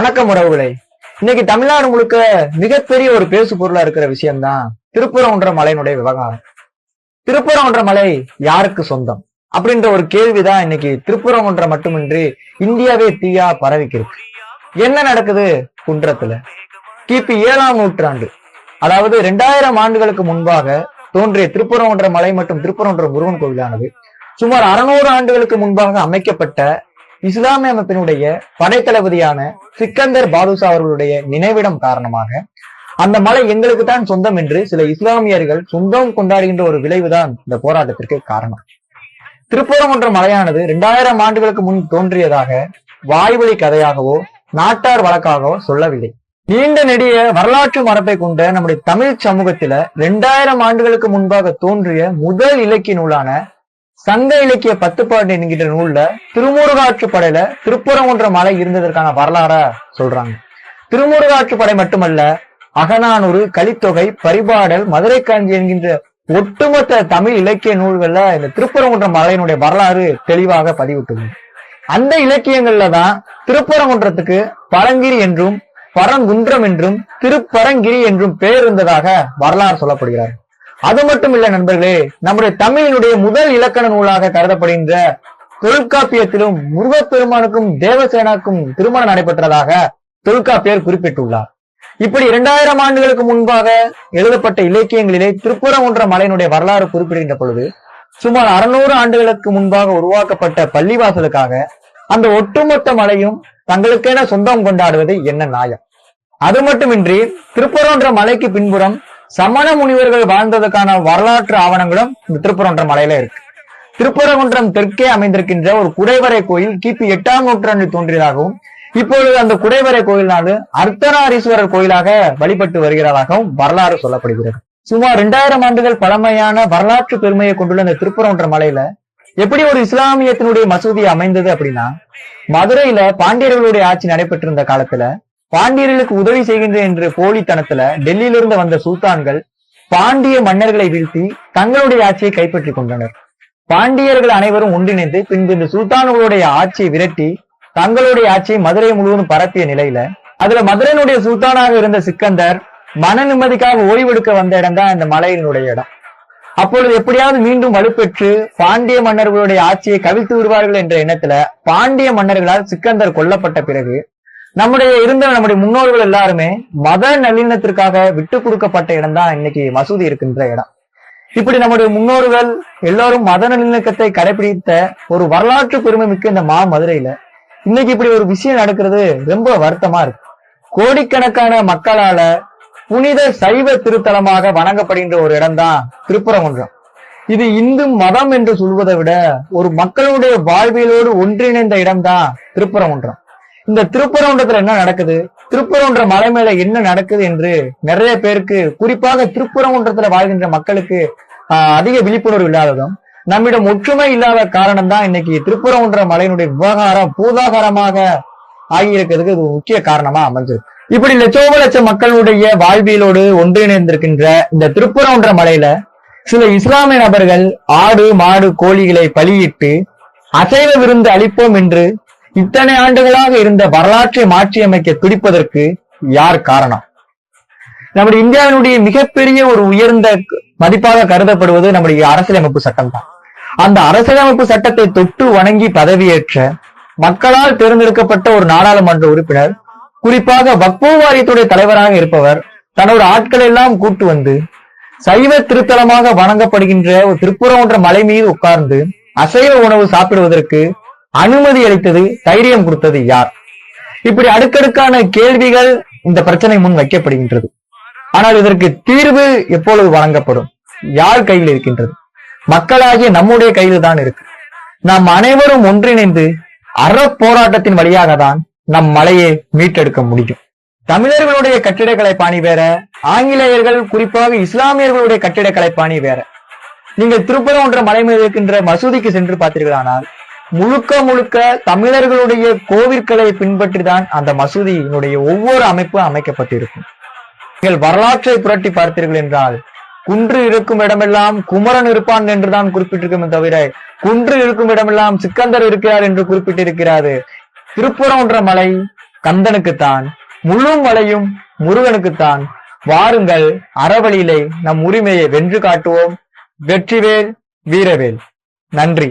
வணக்கம் உறவுகளை. இன்னைக்கு தமிழ்நாடு முழுக்க மிகப்பெரிய ஒரு பேசு பொருளா இருக்கிற விஷயம்தான் திருப்புறம்ன்ற மலையினுடைய விவகாரம். திருப்புறம்ன்ற மலை யாருக்கு சொந்தம்? அப்படின்ற ஒரு கேள்விதான் இன்னைக்கு திருப்புறம்ன்ற மட்டுமின்றி இந்தியாவே தீயா பரவிக்கிருக்கு. என்ன நடக்குது குன்றத்துல? கிபி ஏழாம் நூற்றாண்டு. அதாவது ரெண்டாயிரம் ஆண்டுகளுக்கு முன்பாக தோன்றிய திருப்புறம்ன்ற மலை மற்றும் திருப்புறம்ன்ற முருகன் கோவிலானது சுமார் அறுநூறு ஆண்டுகளுக்கு முன்பாக அமைக்கப்பட்ட இஸ்லாமிய அமைப்பினுடைய படைத்தளபதியான சிக்கந்தர் பாதுஷா அவர்களுடைய நினைவிடம் காரணமாக அந்த மலை எங்களுக்கு தான் சொந்தம் என்று சில இஸ்லாமியர்கள் சொந்தம் கொண்டாடுகின்ற ஒரு விளைவுதான் இந்த போராட்டத்திற்கு காரணம். திருப்புறம் மலையானது இரண்டாயிரம் ஆண்டுகளுக்கு முன் தோன்றியதாக வாய்வழி கதையாகவோ நாட்டார் வழக்காகவோ சொல்லவில்லை. நீண்ட நெடிய வரலாற்று மரபை கொண்ட நம்முடைய தமிழ் சமூகத்தில இரண்டாயிரம் ஆண்டுகளுக்கு முன்பாக தோன்றிய முதல் இலக்கிய நூலான சங்க இலக்கிய பத்துப்பாட்டு என்கின்ற நூல்ல திருமுருகாற்றுப்படையில திருப்புறங்குன்ற மலை இருந்ததற்கான வரலாற சொல்றாங்க. திருமுருகாற்றுப்படை மட்டுமல்ல அகநானூறு கலித்தொகை பரிபாடல் மதுரை காஞ்சி என்கின்ற ஒட்டுமொத்த தமிழ் இலக்கிய நூல்கள்ல இந்த திருப்புறங்குன்ற மலையினுடைய வரலாறு தெளிவாக பதிவிட்டுள்ளது. அந்த இலக்கியங்கள்ல தான் திருப்புறங்குன்றத்துக்கு பரங்கிரி என்றும் பரங்குன்றம் என்றும் திருப்பரங்கிரி என்றும் பெயர் இருந்ததாக வரலாறு சொல்லப்படுகிறார். அது மட்டும் இல்ல நண்பர்களே நம்முடைய தமிழினுடைய முதல் இலக்கண நூலாக கருதப்படுகின்ற தொல்காப்பியத்திலும் முருகப்பெருமானுக்கும் தேவசேனாக்கும் திருமணம் நடைபெற்றதாக தொல்காப்பியர் குறிப்பிட்டுள்ளார். இப்படி இரண்டாயிரம் ஆண்டுகளுக்கு முன்பாக எழுதப்பட்ட இலக்கியங்களிலே திருப்புறங்குன்ற மலையினுடைய வரலாறு குறிப்பிடுகின்ற பொழுது சுமார் அறுநூறு ஆண்டுகளுக்கு முன்பாக உருவாக்கப்பட்ட பள்ளிவாசலுக்காக அந்த ஒட்டுமொத்த மலையும் தங்களுக்கென சொந்தம் கொண்டாடுவது என்ன நியாயம்? அது மட்டுமின்றி திருப்புறன்ற மலைக்கு பின்புறம் சமண முனிவர்கள் வாழ்ந்ததுக்கான வரலாற்று ஆவணங்களும் இந்த திருப்புறன்ற மலையில இருக்கு. திருப்பரங்குன்றம் தெற்கே அமைந்திருக்கின்ற ஒரு குடைவரை கோயில் கிபி எட்டாம் நூற்றாண்டில் தோன்றியதாகவும் இப்பொழுது அந்த குடைவரை கோயிலானது அர்த்தநாரீஸ்வரர் கோயிலாக வழிபட்டு வருகிறதாகவும் வரலாறு சொல்லப்படுகிறது. சுமார் இரண்டாயிரம் ஆண்டுகள் பழமையான வரலாற்று பெருமையை கொண்டுள்ள இந்த திருப்பரங்குன்ற மலையில எப்படி ஒரு இஸ்லாமியத்தினுடைய மசூதி அமைந்தது அப்படின்னா மதுரையில பாண்டியர்களுடைய ஆட்சி நடைபெற்றிருந்த காலத்துல பாண்டியர்களுக்கு உதவி செய்கின்ற என்று போலித்தனத்துல டெல்லியிலிருந்து வந்த சுல்தான்கள் பாண்டிய மன்னர்களை வீழ்த்தி தங்களுடைய ஆட்சியை கைப்பற்றிக் கொண்டனர். பாண்டியர்கள் அனைவரும் ஒன்றிணைந்து பின்பு இந்த சுல்தான்களுடைய ஆட்சியை விரட்டி தங்களுடைய ஆட்சியை மதுரை முழுவதும் பரப்பிய நிலையில அதுல மதுரையினுடைய சுல்தானாக இருந்த சிக்கந்தர் மன நிம்மதிக்காக ஓய்வெடுக்க வந்த இடம் தான் இந்த மலையினுடைய இடம். அப்பொழுது எப்படியாவது மீண்டும் வலுப்பெற்று பாண்டிய மன்னர்களுடைய ஆட்சியை கவிழ்த்து விடுவார்கள் என்ற எண்ணத்துல பாண்டிய மன்னர்களால் சிக்கந்தர் கொல்லப்பட்ட பிறகு நம்முடைய இருந்த நம்முடைய முன்னோர்கள் எல்லாருமே மத நல்லிணத்திற்காக விட்டு கொடுக்கப்பட்ட இடம் தான் இன்னைக்கு மசூதி இருக்கின்ற இடம். இப்படி நம்முடைய முன்னோர்கள் எல்லாரும் மத நல்லிணக்கத்தை கடைபிடித்த ஒரு வரலாற்று பெருமை மிக்க இந்த மா மதுரையில இன்னைக்கு இப்படி ஒரு விஷயம் நடக்கிறது ரொம்ப வருத்தமா இருக்கு. கோடிக்கணக்கான மக்களால புனித சைவ திருத்தலமாக வணங்கப்படுகின்ற ஒரு இடம்தான் திருப்பரங்குன்றம். இது இந்து மதம் என்று சொல்வதை விட ஒரு மக்களுடைய வாழ்வியலோடு ஒன்றிணைந்த இடம்தான் திருப்பரங்குன்றம். இந்த திருப்பரங்குன்றத்துல என்ன நடக்குது? திருப்பரங்குன்ற மலை மேல என்ன நடக்குது என்று நிறைய பேருக்கு குறிப்பாக திருப்பரங்குன்றத்துல வாழ்கின்ற மக்களுக்கு அதிக விழிப்புணர்வு இல்லாததும் நம்மிடம் ஒற்றுமை இல்லாத காரணம் தான் இன்னைக்கு திருப்பரங்குன்ற மலையினுடைய விவகாரம் பூதாகாரமாக ஆகியிருக்கிறதுக்கு இது ஒரு முக்கிய காரணமா அமைஞ்சிருக்கு. இப்படி லட்சோப லட்சம் மக்களுடைய வாழ்வியலோடு ஒன்றிணைந்திருக்கின்ற இந்த திருப்பரங்குன்ற மலையில சில இஸ்லாமிய நபர்கள் ஆடு மாடு கோழிகளை பலியிட்டு அசைவ விருந்து அளிப்போம் என்று இத்தனை ஆண்டுகளாக இருந்த வரலாற்றை மாற்றியமைக்க துடிப்பதற்கு யார் காரணம்? நம்முடைய இந்தியாவினுடைய மிகப்பெரிய ஒரு உயர்ந்த மதிப்பாக கருதப்படுவது நம்முடைய அரசியலமைப்பு சட்டம் தான் அந்த அரசியலமைப்பு சட்டத்தை தொட்டு வணங்கி பதவியேற்ற மக்களால் தேர்ந்தெடுக்கப்பட்ட ஒரு நாடாளுமன்ற உறுப்பினர் குறிப்பாக வக்போ வாரியத்துடைய தலைவராக இருப்பவர் தன்னோட ஆட்களை எல்லாம் கூட்டு வந்து சைவ திருத்தலமாக வணங்கப்படுகின்ற ஒரு திருப்புறங்குன்ற மலை மீது உட்கார்ந்து அசைவ உணவு சாப்பிடுவதற்கு அனுமதி அளித்தது தைரியம் கொடுத்தது யார்? இப்படி அடுக்கடுக்கான கேள்விகள் இந்த பிரச்சனை முன் வைக்கப்படுகின்றது. ஆனால் இதற்கு தீர்வு எப்பொழுது வழங்கப்படும்? யார் கையில் இருக்கின்றது? மக்களாகிய நம்முடைய கையில் தான் இருக்கு. நாம் அனைவரும் ஒன்றிணைந்து அற போராட்டத்தின் வழியாக தான் நம் மலையை மீட்டெடுக்க முடியும். தமிழர்களுடைய கட்டிடக்கலை பாணி வேற ஆங்கிலேயர்கள் குறிப்பாக இஸ்லாமியர்களுடைய கட்டிடக்கலை பாணி வேற. நீங்கள் திருப்பரங்குன்ற மலை மீது இருக்கின்ற மசூதிக்கு சென்று பார்த்தீர்களானால் முழுக்க முழுக்க தமிழர்களுடைய கோவிற்களை பின்பற்றி தான் அந்த மசூதியினுடைய ஒவ்வொரு அமைப்பும் அமைக்கப்பட்டிருக்கும். நீங்கள் வரலாற்றை புரட்டி பார்த்தீர்கள் என்றால் குன்று இருக்கும் இடமெல்லாம் குமரன் இருப்பான் என்றுதான் குறிப்பிட்டிருக்குமே தவிர குன்று இருக்கும் இடமெல்லாம் சிக்கந்தர் இருக்கிறார் என்று குறிப்பிட்டிருக்கிறாரு. திருப்புறம்ன்ற மலை கந்தனுக்குத்தான் முழு மலையும் முருகனுக்குத்தான். வாருங்கள் அறவழியிலே நம் உரிமையை வென்று காட்டுவோம். வெற்றிவேல் வீரவேல். நன்றி.